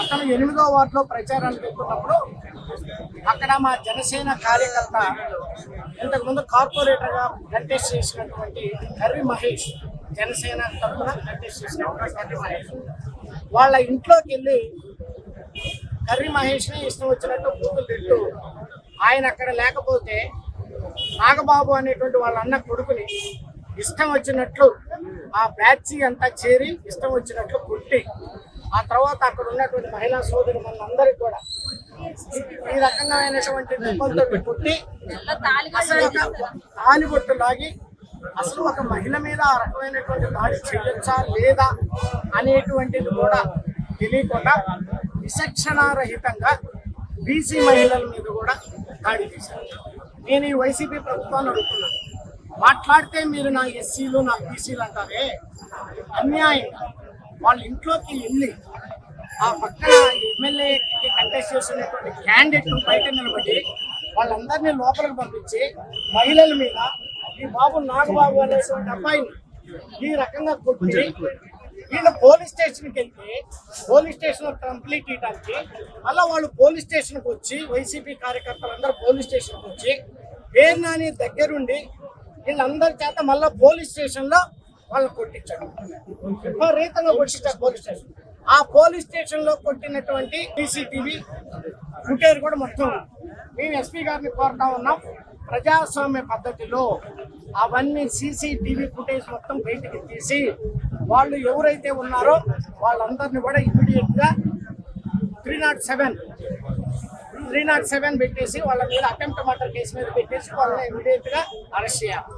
అతను ఎనిమిదో వార్డులో ప్రచారానికి పెట్టుకున్నప్పుడు అక్కడ మా జనసేన కార్యకర్త ఇంతకుముందు కార్పొరేటర్గా కంటెస్ట్ చేసినటువంటి కర్రి మహేష్ జనసేన తరఫున కంటెస్ట్ చేసినటువంటి మహేష్. వాళ్ళ ఇంట్లోకి వెళ్ళి కర్రి మహేష్ని ఇష్టం వచ్చినట్టు బూతులు తింటూ ఆయన అక్కడ లేకపోతే నాగబాబు అనేటువంటి వాళ్ళ అన్న కొడుకుని ఇష్టం వచ్చినట్లు ఆ బ్యాచ్ అంతా చేరి ఇష్టం వచ్చినట్లు కొట్టి ఆ తర్వాత అక్కడ ఉన్నటువంటి మహిళా సోదరు మనందరికి కూడా ఈ రకమైనటువంటి దెబ్బలతో కొట్టి అసలు ఒక తాలిబొట్టు లాగి అసలు ఒక మహిళ మీద ఆ రకమైనటువంటి దాడి చేయొచ్చా లేదా అనేటువంటిది కూడా తెలియకుండా విచక్షణారహితంగా బీసీ మహిళల మీద కూడా దాడి చేశారు. నేను ఈ వైసీపీ ప్రభుత్వాన్ని అడుగుతున్నాను. మాట్లాడితే మీరు నా ఎస్సీలు నా బీసీలు అంటారే? అన్యాయంగా. వాళ్ళ ఇంట్లోకి వెళ్ళి ఆ పక్కన ఎమ్మెల్యేకి కంటెస్ట్ చేస్తున్నటువంటి క్యాండిడేట్ బయట నిలబడి వాళ్ళందరినీ లోపలికి పంపించి మహిళల మీద ఈ బాబు నాగబాబు అనేటువంటి అబ్బాయిని ఈ రకంగా కొట్టి వీళ్ళు పోలీస్ స్టేషన్కి వెళ్తే పోలీస్ స్టేషన్ కంప్లీట్ ఇవ్వడానికి మళ్ళీ వాళ్ళు పోలీస్ స్టేషన్కి వచ్చి వైసీపీ కార్యకర్తలందరూ పోలీస్ స్టేషన్కి వచ్చి పేరు నాని దగ్గరుండి వీళ్ళందరి చేత మళ్ళీ పోలీస్ స్టేషన్లో వాళ్ళని కొట్టించాడు విపరీతంగా కొట్టించాడు పోలీస్ స్టేషన్. ఆ పోలీస్ స్టేషన్లో కొట్టినటువంటి సీసీటీవీ ఫుటేజ్ కూడా మొత్తం మేము ఎస్పీ గారిని కోరుతా ఉన్నాం. ప్రజాస్వామ్య పద్ధతిలో అవన్నీ సీసీటీవీ ఫుటేజ్ మొత్తం బయటికి తీసి వాళ్ళు ఎవరైతే ఉన్నారో వాళ్ళందరినీ కూడా ఇమీడియట్గా three nought seven three nought seven పెట్టేసి వాళ్ళ మీద అటెంప్ట్ మర్డర్ కేసు మీద పెట్టేసి వాళ్ళని ఇమీడియట్గా అరెస్ట్ చేయాలి.